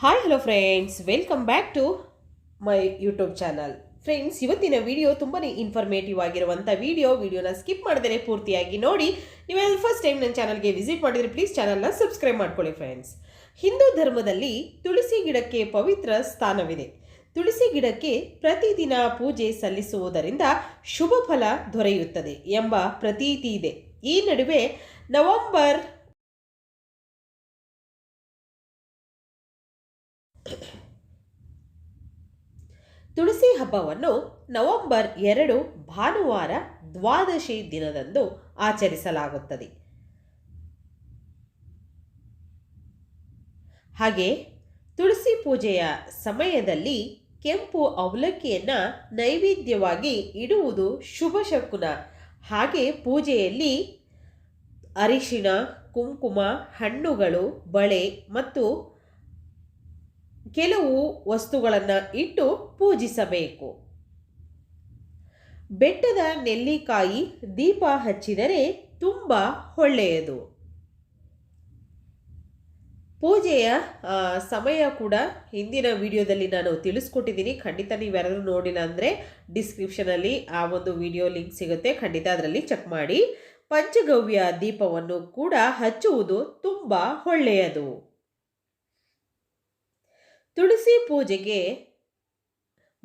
Hi hello friends welcome back to my YouTube channel friends ಇವತ್ತಿನ video ತುಂಬಾ informative ಆಗಿರುವಂಥ video ವಿಡಿಯೋನ skip ಮಾಡಿದರೆ ಪೂರ್ತಿಯಾಗಿ ನೋಡಿ. ನೀವೆಲ್ಲ ಫಸ್ಟ್ ಟೈಮ್ ನನ್ನ ಚಾನಲ್ಗೆ ವಿಸಿಟ್ ಮಾಡಿದರೆ ಪ್ಲೀಸ್ ಚಾನಲ್ನ ಸಬ್ಸ್ಕ್ರೈಬ್ ಮಾಡ್ಕೊಳ್ಳಿ ಫ್ರೆಂಡ್ಸ್ ಹಿಂದೂ ಧರ್ಮದಲ್ಲಿ ತುಳಸಿ ಗಿಡಕ್ಕೆ ಪವಿತ್ರ ಸ್ಥಾನವಿದೆ. ತುಳಸಿ ಗಿಡಕ್ಕೆ ಪ್ರತಿದಿನ ಪೂಜೆ ಸಲ್ಲಿಸುವುದರಿಂದ ಶುಭ ಫಲ ದೊರೆಯುತ್ತದೆ ಎಂಬ ಪ್ರತೀತಿ ಇದೆ. ಈ ನಡುವೆ ನವೆಂಬರ್ ತುಳಸಿ ಹಬ್ಬವನ್ನು ನವೆಂಬರ್ ಎರಡು ಭಾನುವಾರ ದ್ವಾದಶಿ ದಿನದಂದು ಆಚರಿಸಲಾಗುತ್ತದೆ. ಹಾಗೆ ತುಳಸಿ ಪೂಜೆಯ ಸಮಯದಲ್ಲಿ ಕೆಂಪು ಅವಲಕ್ಕಿಯನ್ನು ನೈವೇದ್ಯವಾಗಿ ಇಡುವುದು ಶುಭ ಶಕುನ. ಹಾಗೆ ಪೂಜೆಯಲ್ಲಿ ಅರಿಶಿಣ, ಕುಂಕುಮ, ಹಣ್ಣುಗಳು, ಬಳೆ ಮತ್ತು ಕೆಲವು ವಸ್ತುಗಳನ್ನು ಇಟ್ಟು ಪೂಜಿಸಬೇಕು. ಬೆಟ್ಟದ ನೆಲ್ಲಿಕಾಯಿ ದೀಪ ಹಚ್ಚಿದರೆ ತುಂಬ ಒಳ್ಳೆಯದು. ಪೂಜೆಯ ಸಮಯ ಕೂಡ ಹಿಂದಿನ ವಿಡಿಯೋದಲ್ಲಿ ನಾನು ತಿಳಿಸ್ಕೊಟ್ಟಿದ್ದೀನಿ. ಖಂಡಿತ ನೀವು ಯಾರಾದರೂ ನೋಡಿಲ್ಲ ಅಂದರೆ ಡಿಸ್ಕ್ರಿಪ್ಷನಲ್ಲಿ ಆ ಒಂದು ವಿಡಿಯೋ ಲಿಂಕ್ ಸಿಗುತ್ತೆ. ಖಂಡಿತ ಅದರಲ್ಲಿ ಚೆಕ್ ಮಾಡಿ. ಪಂಚಗವ್ಯ ದೀಪವನ್ನು ಕೂಡ ಹಚ್ಚುವುದು ತುಂಬ ಒಳ್ಳೆಯದು. ತುಳಸಿ ಪೂಜೆಗೆ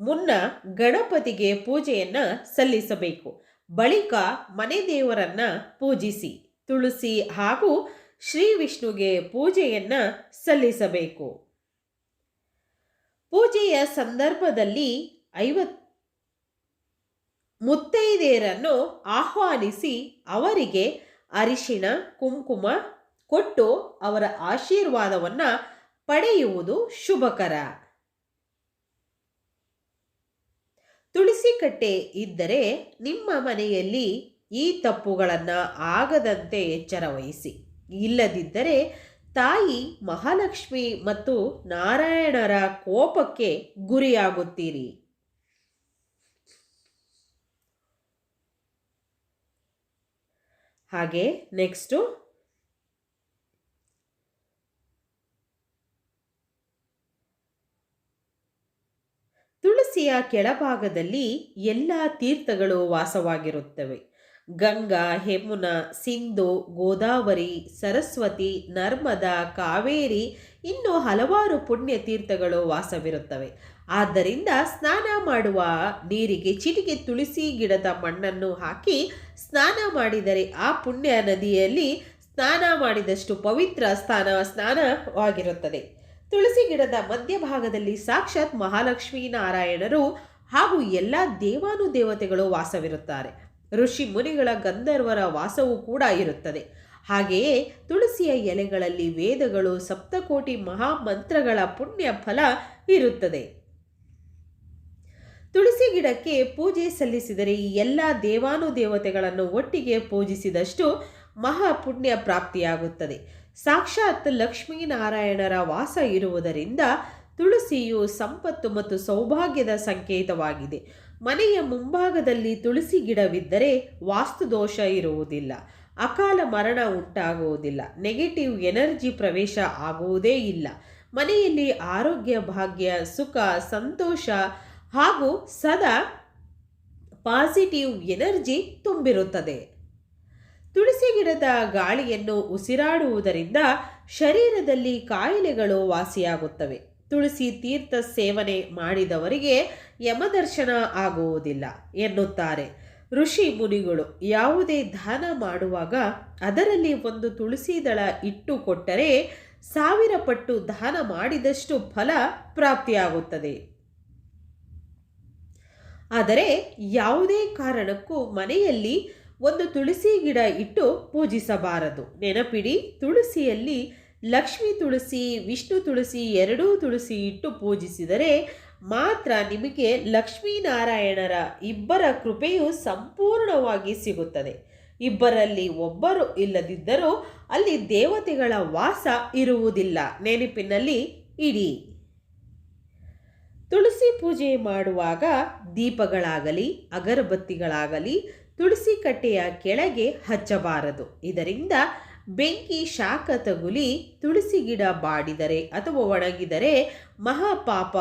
ಮುನ್ನ ಗಣಪತಿಗೆ ಪೂಜೆಯನ್ನ ಸಲ್ಲಿಸಬೇಕು. ಬಳಿಕ ಮನೆ ದೇವರನ್ನ ಪೂಜಿಸಿ ತುಳಸಿ ಹಾಗೂ ಶ್ರೀ ವಿಷ್ಣುಗೆ ಪೂಜೆಯನ್ನ ಸಲ್ಲಿಸಬೇಕು. ಪೂಜೆಯ ಸಂದರ್ಭದಲ್ಲಿ ಐವತ್ ಮುತ್ತೈದೆಯರನ್ನು ಆಹ್ವಾನಿಸಿ ಅವರಿಗೆ ಅರಿಶಿಣ, ಕುಂಕುಮ ಕೊಟ್ಟು ಅವರ ಆಶೀರ್ವಾದವನ್ನ ಪಡೆಯುವುದು ಶುಭಕರ. ತುಳಸಿ ಕಟ್ಟೆ ಇದ್ದರೆ ನಿಮ್ಮ ಮನೆಯಲ್ಲಿ ಈ ತಪ್ಪುಗಳನ್ನು ಆಗದಂತೆ ಎಚ್ಚರ ವಹಿಸಿ. ಇಲ್ಲದಿದ್ದರೆ ತಾಯಿ ಮಹಾಲಕ್ಷ್ಮಿ ಮತ್ತು ನಾರಾಯಣರ ಕೋಪಕ್ಕೆ ಗುರಿಯಾಗುತ್ತೀರಿ. ಹಾಗೆ ನೆಕ್ಸ್ಟು ತುಳಸಿಯ ಕೆಳಭಾಗದಲ್ಲಿ ಎಲ್ಲ ತೀರ್ಥಗಳು ವಾಸವಾಗಿರುತ್ತವೆ. ಗಂಗಾ, ಯಮುನಾ, ಸಿಂಧು, ಗೋದಾವರಿ, ಸರಸ್ವತಿ, ನರ್ಮದಾ, ಕಾವೇರಿ ಇನ್ನು ಹಲವಾರು ಪುಣ್ಯ ತೀರ್ಥಗಳು ವಾಸವಿರುತ್ತವೆ. ಆದ್ದರಿಂದ ಸ್ನಾನ ಮಾಡುವ ನೀರಿಗೆ ಚಿಟಿಕೆ ತುಳಸಿ ಗಿಡದ ಮಣ್ಣನ್ನು ಹಾಕಿ ಸ್ನಾನ ಮಾಡಿದರೆ ಆ ಪುಣ್ಯ ನದಿಯಲ್ಲಿ ಸ್ನಾನ ಮಾಡಿದಷ್ಟು ಪವಿತ್ರ ಸ್ಥಾನ ಸ್ನಾನವಾಗಿರುತ್ತದೆ. ತುಳಸಿ ಗಿಡದ ಮಧ್ಯಭಾಗದಲ್ಲಿ ಸಾಕ್ಷಾತ್ ಮಹಾಲಕ್ಷ್ಮೀ ನಾರಾಯಣರು ಹಾಗೂ ಎಲ್ಲ ದೇವಾನುದೇವತೆಗಳು ವಾಸವಿರುತ್ತಾರೆ. ಋಷಿ ಮುನಿಗಳ ಗಂಧರ್ವರ ವಾಸವೂ ಕೂಡ ಇರುತ್ತದೆ. ಹಾಗೆಯೇ ತುಳಸಿಯ ಎಲೆಗಳಲ್ಲಿ ವೇದಗಳು, ಸಪ್ತಕೋಟಿ ಮಹಾಮಂತ್ರಗಳ ಪುಣ್ಯ ಫಲ ಇರುತ್ತದೆ. ತುಳಸಿ ಗಿಡಕ್ಕೆ ಪೂಜೆ ಸಲ್ಲಿಸಿದರೆ ಈ ಎಲ್ಲ ದೇವಾನುದೇವತೆಗಳನ್ನು ಒಟ್ಟಿಗೆ ಪೂಜಿಸಿದಷ್ಟು ಮಹಾಪುಣ್ಯ ಪ್ರಾಪ್ತಿಯಾಗುತ್ತದೆ. ಸಾಕ್ಷಾತ್ ಲಕ್ಷ್ಮೀನಾರಾಯಣರ ವಾಸ ಇರುವುದರಿಂದ ತುಳಸಿಯು ಸಂಪತ್ತು ಮತ್ತು ಸೌಭಾಗ್ಯದ ಸಂಕೇತವಾಗಿದೆ. ಮನೆಯ ಮುಂಭಾಗದಲ್ಲಿ ತುಳಸಿ ಗಿಡವಿದ್ದರೆ ವಾಸ್ತುದೋಷ ಇರುವುದಿಲ್ಲ. ಅಕಾಲ ಮರಣ ಉಂಟಾಗುವುದಿಲ್ಲ. ನೆಗೆಟಿವ್ ಎನರ್ಜಿ ಪ್ರವೇಶ ಆಗುವುದೇ ಇಲ್ಲ. ಮನೆಯಲ್ಲಿ ಆರೋಗ್ಯ, ಭಾಗ್ಯ, ಸುಖ, ಸಂತೋಷ ಹಾಗೂ ಸದಾ ಪಾಸಿಟಿವ್ ಎನರ್ಜಿ ತುಂಬಿರುತ್ತದೆ. ತುಳಸಿ ಗಿಡದ ಗಾಳಿಯನ್ನು ಉಸಿರಾಡುವುದರಿಂದ ಶರೀರದಲ್ಲಿ ಕಾಯಿಲೆಗಳು ವಾಸಿಯಾಗುತ್ತವೆ. ತುಳಸಿ ತೀರ್ಥ ಸೇವನೆ ಮಾಡಿದವರಿಗೆ ಯಮದರ್ಶನ ಆಗುವುದಿಲ್ಲ ಎನ್ನುತ್ತಾರೆ. ಋಷಿ ಮುನಿಗಳು ಯಾವುದೇ ದಾನ ಮಾಡುವಾಗ ಅದರಲ್ಲಿ ಒಂದು ತುಳಸಿ ದಳ ಇಟ್ಟು ಕೊಟ್ಟರೆ ಸಾವಿರ ಪಟ್ಟು ದಾನ ಮಾಡಿದಷ್ಟು ಫಲ ಪ್ರಾಪ್ತಿಯಾಗುತ್ತದೆ. ಆದರೆ ಯಾವುದೇ ಕಾರಣಕ್ಕೂ ಮನೆಯಲ್ಲಿ ಒಂದು ತುಳಸಿ ಗಿಡ ಇಟ್ಟು ಪೂಜಿಸಬಾರದು. ನೆನಪಿಡಿ, ತುಳಸಿಯಲ್ಲಿ ಲಕ್ಷ್ಮಿ ತುಳಸಿ, ವಿಷ್ಣು ತುಳಸಿ ಎರಡೂ ತುಳಸಿ ಇಟ್ಟು ಪೂಜಿಸಿದರೆ ಮಾತ್ರ ನಿಮಗೆ ಲಕ್ಷ್ಮೀನಾರಾಯಣರ ಇಬ್ಬರ ಕೃಪೆಯು ಸಂಪೂರ್ಣವಾಗಿ ಸಿಗುತ್ತದೆ. ಇಬ್ಬರಲ್ಲಿ ಒಬ್ಬರು ಇಲ್ಲದಿದ್ದರೂ ಅಲ್ಲಿ ದೇವತೆಗಳ ವಾಸ ಇರುವುದಿಲ್ಲ. ನೆನಪಿನಲ್ಲಿ ಇಡಿ. ತುಳಸಿ ಪೂಜೆ ಮಾಡುವಾಗ ದೀಪಗಳಾಗಲಿ, ಅಗರಬತ್ತಿಗಳಾಗಲಿ ತುಳಸಿ ಕಟ್ಟೆಯ ಕೆಳಗೆ ಹಚ್ಚಬಾರದು. ಇದರಿಂದ ಬೆಂಕಿ ಶಾಖ ತಗುಲಿ ತುಳಸಿ ಗಿಡ ಬಾಡಿದರೆ ಅಥವಾ ಒಣಗಿದರೆ ಮಹಾಪಾಪ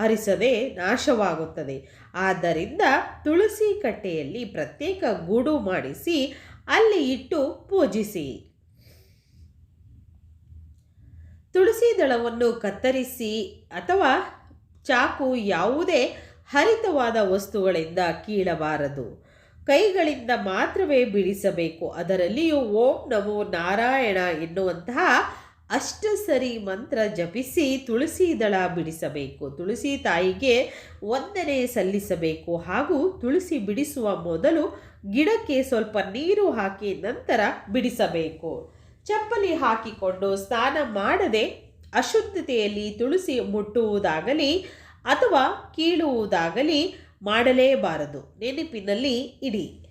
ಹರಿಸದೆ ನಾಶವಾಗುತ್ತದೆ. ಆದ್ದರಿಂದ ತುಳಸಿ ಕಟ್ಟೆಯಲ್ಲಿ ಪ್ರತ್ಯೇಕ ಗೂಡು ಮಾಡಿಸಿ ಅಲ್ಲಿ ಇಟ್ಟು ಪೂಜಿಸಿ. ತುಳಸಿ ದಳವನ್ನು ಕತ್ತರಿಸಿ ಅಥವಾ ಚಾಕು ಯಾವುದೇ ಹರಿತವಾದ ವಸ್ತುಗಳಿಂದ ಕೀಳಬಾರದು. ಕೈಗಳಿಂದ ಮಾತ್ರವೇ ಬಿಡಿಸಬೇಕು. ಅದರಲ್ಲಿಯೂ ಓಂ ನಮೋ ನಾರಾಯಣ ಎನ್ನುವಂತಹ ಅಷ್ಟಸರಿ ಮಂತ್ರ ಜಪಿಸಿ ತುಳಸಿ ದಳ ಬಿಡಿಸಬೇಕು. ತುಳಸಿ ತಾಯಿಗೆ ವಂದನೆ ಸಲ್ಲಿಸಬೇಕು. ಹಾಗೂ ತುಳಸಿ ಬಿಡಿಸುವ ಮೊದಲು ಗಿಡಕ್ಕೆ ಸ್ವಲ್ಪ ನೀರು ಹಾಕಿ ನಂತರ ಬಿಡಿಸಬೇಕು. ಚಪ್ಪಲಿ ಹಾಕಿಕೊಂಡು ಸ್ನಾನ ಮಾಡದೆ ಅಶುದ್ಧತೆಯಲ್ಲಿ ತುಳಸಿ ಮುಟ್ಟುವುದಾಗಲಿ ಅಥವಾ ಕೀಳುವುದಾಗಲಿ ಮಾಡಲೇಬಾರದು. ನೆನಪಿನಲ್ಲಿ ಇಡಿ.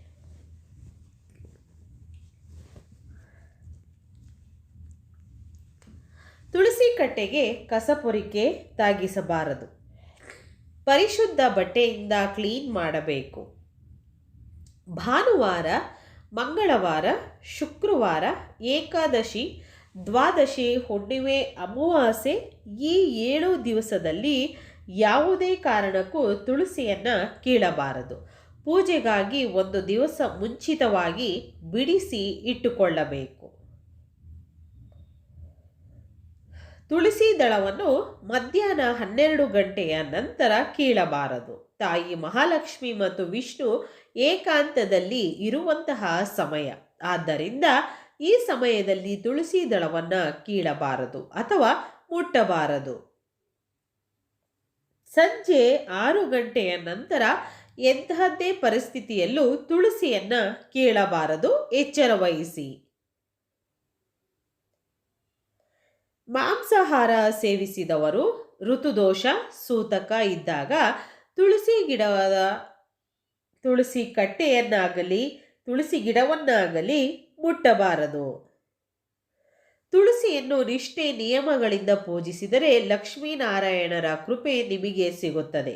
ತುಳಸಿ ಕಟ್ಟೆಗೆ ಕಸಪೊರಿಕೆ ತಾಗಿಸಬಾರದು. ಪರಿಶುದ್ಧ ಬಟ್ಟೆಯಿಂದ ಕ್ಲೀನ್ ಮಾಡಬೇಕು. ಭಾನುವಾರ, ಮಂಗಳವಾರ, ಶುಕ್ರವಾರ, ಏಕಾದಶಿ, ದ್ವಾದಶಿ, ಹುಣ್ಣಿಮೆ, ಅಮಾವಾಸ್ಯೆ ಈ ಏಳು ದಿವಸದಲ್ಲಿ ಯಾವುದೇ ಕಾರಣಕ್ಕೂ ತುಳಸಿಯನ್ನು ಕೀಳಬಾರದು. ಪೂಜೆಗಾಗಿ ಒಂದು ದಿವಸ ಮುಂಚಿತವಾಗಿ ಬಿಡಿಸಿ ಇಟ್ಟುಕೊಳ್ಳಬೇಕು. ತುಳಸಿ ದಳವನ್ನು ಮಧ್ಯಾಹ್ನ ಹನ್ನೆರಡು ಗಂಟೆಯ ನಂತರ ಕೀಳಬಾರದು. ತಾಯಿ ಮಹಾಲಕ್ಷ್ಮಿ ಮತ್ತು ವಿಷ್ಣು ಏಕಾಂತದಲ್ಲಿ ಇರುವಂತಹ ಸಮಯ. ಆದ್ದರಿಂದ ಈ ಸಮಯದಲ್ಲಿ ತುಳಸಿ ದಳವನ್ನು ಕೀಳಬಾರದು ಅಥವಾ ಮುಟ್ಟಬಾರದು. ಸಂಜೆ ಆರು ಗಂಟೆಯ ನಂತರ ಎಂತಹದ್ದೇ ಪರಿಸ್ಥಿತಿಯಲ್ಲೂ ತುಳಸಿಯನ್ನ ಕೇಳಬಾರದು. ಎಚ್ಚರ ವಹಿಸಿ. ಮಾಂಸಾಹಾರ ಸೇವಿಸಿದವರು ಋತುದೋಷ ಸೂತಕ ಇದ್ದಾಗ ತುಳಸಿ ಗಿಡದ ತುಳಸಿ ಕಟ್ಟೆಯನ್ನಾಗಲಿ, ತುಳಸಿ ಗಿಡವನ್ನಾಗಲಿ ಮುಟ್ಟಬಾರದು. ತುಳಸಿಯನ್ನು ನಿಷ್ಠೆ ನಿಯಮಗಳಿಂದ ಪೂಜಿಸಿದರೆ ಲಕ್ಷ್ಮೀನಾರಾಯಣರ ಕೃಪೆ ನಿಮಗೆ ಸಿಗುತ್ತದೆ.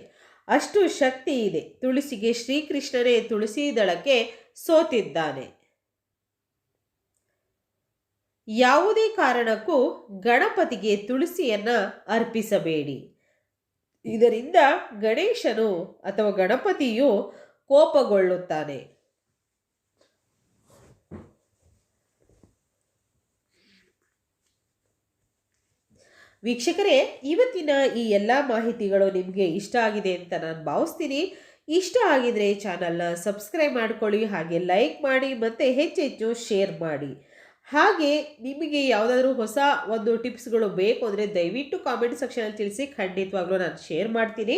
ಅಷ್ಟು ಶಕ್ತಿ ಇದೆ. ತುಳಸಿಗೆ ಶ್ರೀಕೃಷ್ಣನೇ ತುಳಸಿ ದಳಕ್ಕೆ ಸೋತಿದ್ದಾನೆ. ಯಾವುದೇ ಕಾರಣಕ್ಕೂ ಗಣಪತಿಗೆ ತುಳಸಿಯನ್ನು ಅರ್ಪಿಸಬೇಡಿ. ಇದರಿಂದ ಗಣೇಶನು ಅಥವಾ ಗಣಪತಿಯು ಕೋಪಗೊಳ್ಳುತ್ತಾನೆ. ವೀಕ್ಷಕರೇ, ಇವತ್ತಿನ ಈ ಎಲ್ಲ ಮಾಹಿತಿಗಳು ನಿಮಗೆ ಇಷ್ಟ ಆಗಿದೆ ಅಂತ ನಾನು ಭಾವಿಸ್ತೀನಿ. ಇಷ್ಟ ಆಗಿದ್ರೆ ಚಾನಲ್ನ ಸಬ್ಸ್ಕ್ರೈಬ್ ಮಾಡ್ಕೊಳ್ಳಿ, ಹಾಗೆ ಲೈಕ್ ಮಾಡಿ, ಮತ್ತು ಹೆಚ್ಚೆಚ್ಚು ಶೇರ್ ಮಾಡಿ. ಹಾಗೆ ನಿಮಗೆ ಯಾವುದಾದ್ರೂ ಹೊಸ ಒಂದು ಟಿಪ್ಸ್ಗಳು ಬೇಕು ಅಂದರೆ ದಯವಿಟ್ಟು ಕಾಮೆಂಟ್ ಸೆಕ್ಷನಲ್ಲಿ ತಿಳಿಸಿ, ಖಂಡಿತವಾಗ್ಲೂ ನಾನು ಶೇರ್ ಮಾಡ್ತೀನಿ.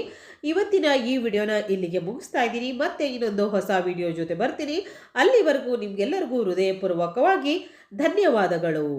ಇವತ್ತಿನ ಈ ವಿಡಿಯೋನ ಇಲ್ಲಿಗೆ ಮುಗಿಸ್ತಾ ಇದ್ದೀನಿ. ಮತ್ತೆ ಇನ್ನೊಂದು ಹೊಸ ವಿಡಿಯೋ ಜೊತೆ ಬರ್ತೀನಿ. ಅಲ್ಲಿವರೆಗೂ ನಿಮಗೆಲ್ಲರಿಗೂ ಹೃದಯಪೂರ್ವಕವಾಗಿ ಧನ್ಯವಾದಗಳು.